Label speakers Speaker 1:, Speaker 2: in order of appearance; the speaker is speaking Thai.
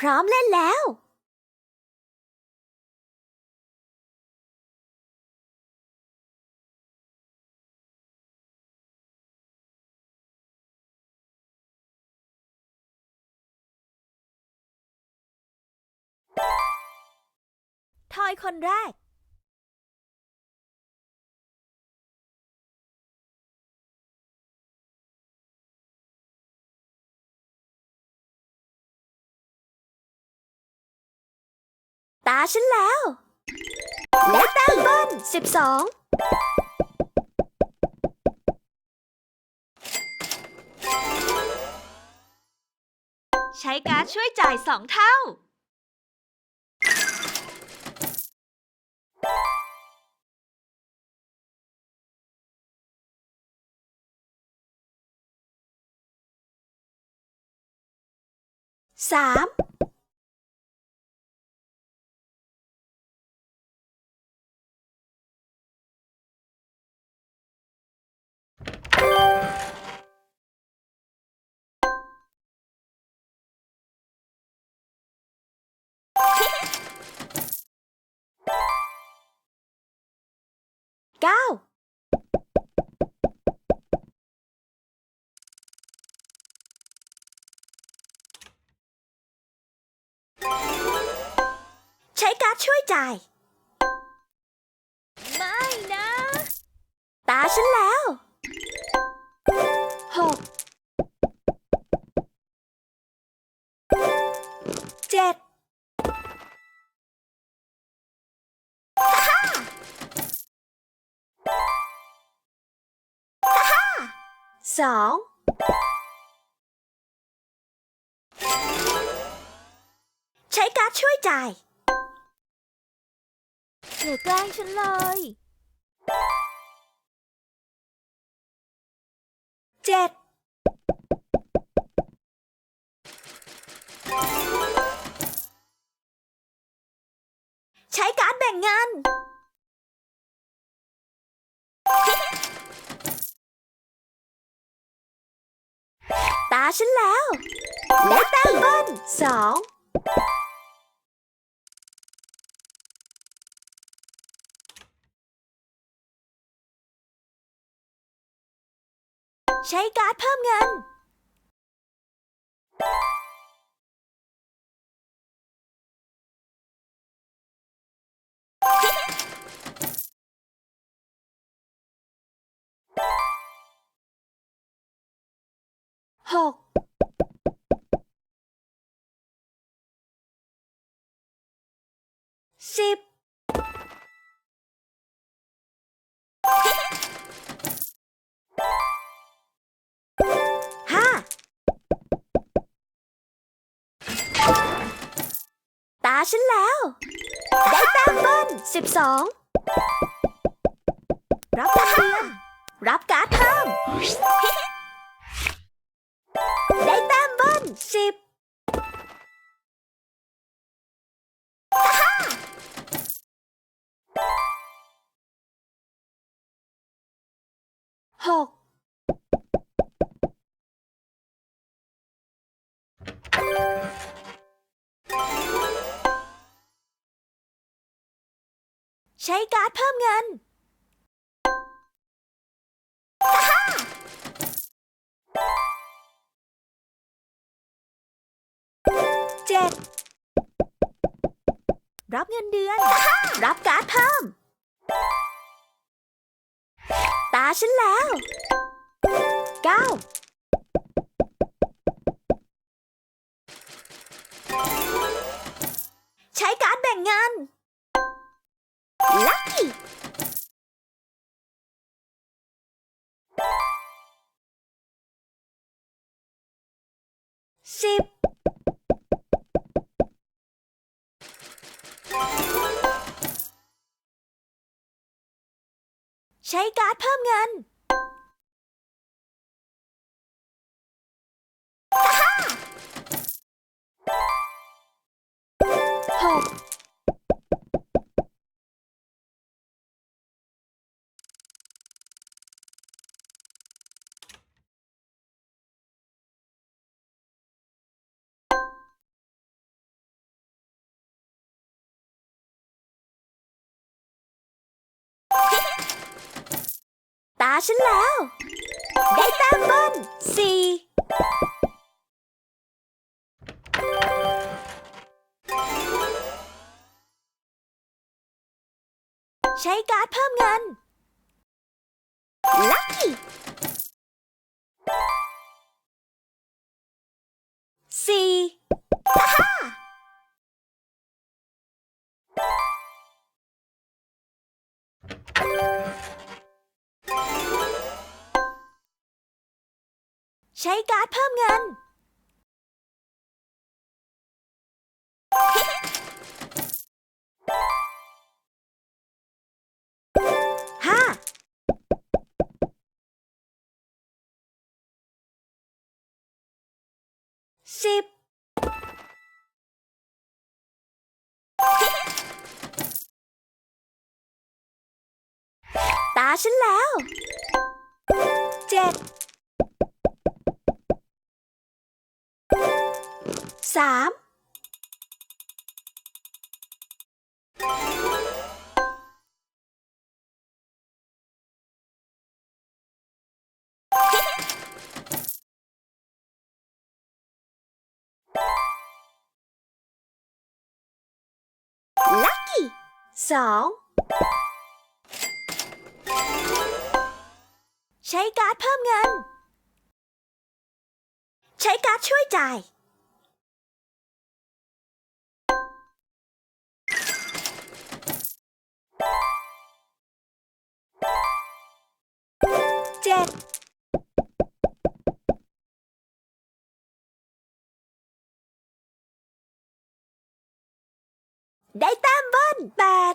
Speaker 1: พร้อมเล่นแล้ว ทอยคนแรกาฉันแล้ว และแต้มเบิ้ลสิบสอง
Speaker 2: ใช้การ์ดช่วยจ่ายสองเท่า
Speaker 1: สาม เก้าใช้การ์ดช่วยจ่าย
Speaker 2: ไม่นะ
Speaker 1: ตาฉันแล้ว 2. ใช้การช่วยจ่ายอย่าแกล้งฉันเลย เจ็ดใช้การแบ่งเงินาฉันแล้ว และแต้มเบิ้ลสองใช้การ์ดเพิ่มเงิน หกสิบห้าตาฉันแล้ว ได้แต้มเบิ้ลสิบสองรับเงินเดือนรับการ์ดเพิ่ม สิบหกใช้การ์ดเพิ่มเงิน เจ็ดรับเงินเดือน รับการ์ดเพิ่ม ตาฉันแล้วเก้าใช้การ์ดแบ่งเงิน ลัคกี้สิบ ใช้การ์ดเพิ่มเงิน ฉันแล้ว ได้แต้มบิ้ล
Speaker 2: สี่
Speaker 1: ใช้การ์ดเพิ่มเงิน ลัคกี้
Speaker 2: สี่
Speaker 1: ใช้การ์ดเพิ่มเงิน ห้า
Speaker 2: สิบ
Speaker 1: ตาฉันแล้ว
Speaker 2: เจ็ด
Speaker 1: สามลัคกี้
Speaker 2: สอง
Speaker 1: ใช้การ์ดเพิ่มเงิน ใช้การ์ดช่วยจ่าย ได้แต้มเบิ้ล
Speaker 2: แปด